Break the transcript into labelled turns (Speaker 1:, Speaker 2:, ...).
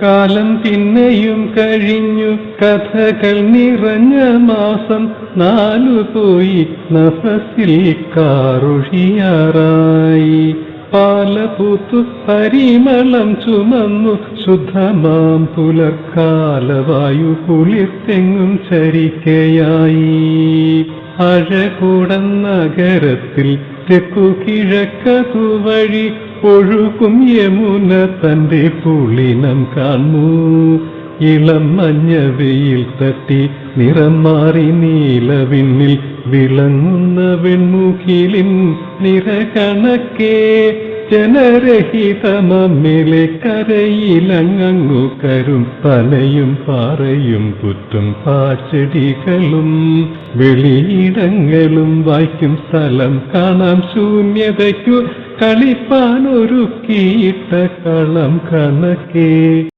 Speaker 1: കാലം പിന്നെയും കഴിഞ്ഞു കഥകൾ നിറഞ്ഞ മാസം നാലു പോയി നഫസിൽ കാറുഷിയാറായി. പാലപൂത്തു പരിമളം ചുമന്നു ശുദ്ധമാം പുലർക്കാലവായു കുളിർത്തെങ്ങും ചരിക്കയായി. അഴകൂടൻ നഗരത്തിൽ തെക്കു കിഴക്കതു വഴി ഒഴുകും യമുന തന്റെ പുളിനം കാണൂ. ഇളം മഞ്ഞ വെയിൽ തട്ടി നിറം മാറി നീലവിണ്ണിൽ വിളങ്ങുന്ന വെൺമുഖിലിൻ നിറകണക്കേ. ജനരഹിതമമ്മിലെ കരയിലങ്ങു കരും പനയും പാറയും പുറ്റും പാച്ചെടികളും വെളിയിടങ്ങളും വായിക്കും സ്ഥലം കാണാം ശൂന്യതയ്ക്കു കളിപ്പാൻ ഒരുക്കിയിട്ട കളം കണക്കേ.